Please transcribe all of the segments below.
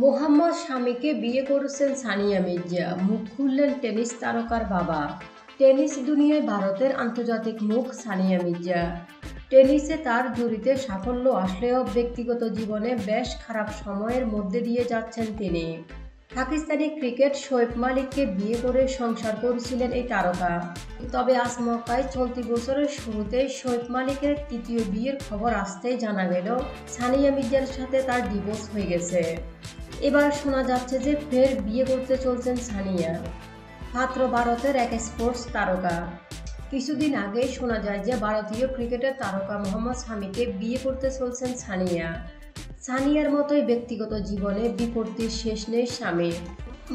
মোহাম্মদ শামীকে বিয়ে করেছেন সানিয়া মির্জা। মুখ খুললেন টেনিস তারকার বাবা। টেনিস দুনিয়ায় ভারতের আন্তর্জাতিক মুখ সানিয়া মির্জা। টেনিসে তার জুড়িতে সাফল্য আসলেও ব্যক্তিগত জীবনে বেশ খারাপ সময়ের মধ্যে দিয়ে যাচ্ছেন তিনি। পাকিস্তানি ক্রিকেট শোয়েব মালিককে বিয়ে করে সংসার করেছিলেন এই তারকা। তবে আজ মক্কায় চলতি বছরের শুরুতেই শোয়েব মালিকের তৃতীয় বিয়ের খবর আসতেই জানা গেল, সানিয়া মির্জার সাথে তার ডিভোর্স হয়ে গেছে। এবার শোনা যাচ্ছে যে ফের বিয়ে করতে চলছেন সানিয়া পাত্র ভারতের এক স্পোর্টস তারকা। কিছুদিন আগেই শোনা যায় যে ভারতীয় ক্রিকেটের তারকা মোহাম্মদ শামীকে বিয়ে করতে চলছেন সানিয়া। সানিয়ার মতোই ব্যক্তিগত জীবনে বিপত্তির শেষ নেই স্বামীর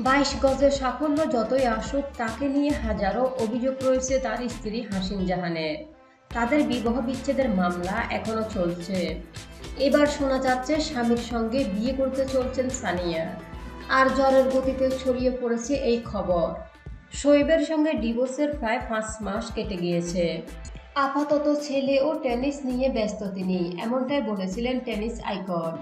বাইশ গজের সাফল্য যতই আসুক, তাকে নিয়ে হাজারো অভিযোগ রয়েছে তার স্ত্রী হাসিন জাহানের তাদের বিবাহ বিচ্ছেদের মামলা এখনও চলছে। এবার শোনা যাচ্ছে স্বামীর সঙ্গে বিয়ে করতে চলছেন সানিয়া। আর জ্বরের গতিতে ছড়িয়ে পড়েছে এই খবর। শোয়েবের সঙ্গে ডিভোর্সের প্রায় পাঁচ মাস কেটে গিয়েছে। আপাতত ছেলে ও টেনিস নিয়ে ব্যস্ত তিনি, এমনটাই বলেছিলেন টেনিস আইকন।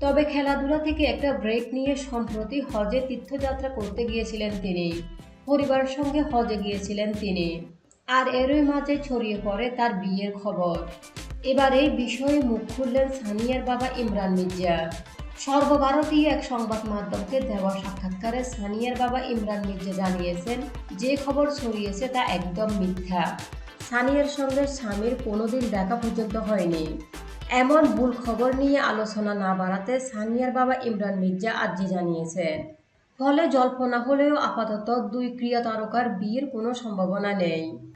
তবে খেলাধুলা থেকে একটা ব্রেক নিয়ে সম্প্রতি হজে তীর্থযাত্রা করতে গিয়েছিলেন তিনি। পরিবারের সঙ্গে হজে গিয়েছিলেন তিনি। আর এরই মাঝে ছড়িয়ে পড়ে তার বিয়ের খবর। এবার এই বিষয়ে মুখ খুললেন সানিয়ার বাবা ইমরান মির্জা। সর্বভারতীয় এক সংবাদ মাধ্যমকে দেওয়া সাক্ষাৎকারে সানিয়ার বাবা ইমরান মির্জা জানিয়েছেন, যে খবর ছড়িয়েছে তা একদম মিথ্যা। সানিয়ার সঙ্গে স্বামীর কোনোদিন দেখা পর্যন্ত হয়নি। এমন ভুল খবর নিয়ে আলোচনা না বাড়াতে সানিয়ার বাবা ইমরান মির্জা আর্জি জানিয়েছেন। ফলে জল্পনা হলেও আপাতত দুই ক্রিয়া তারকার বিয়ের কোনো সম্ভাবনা নেই।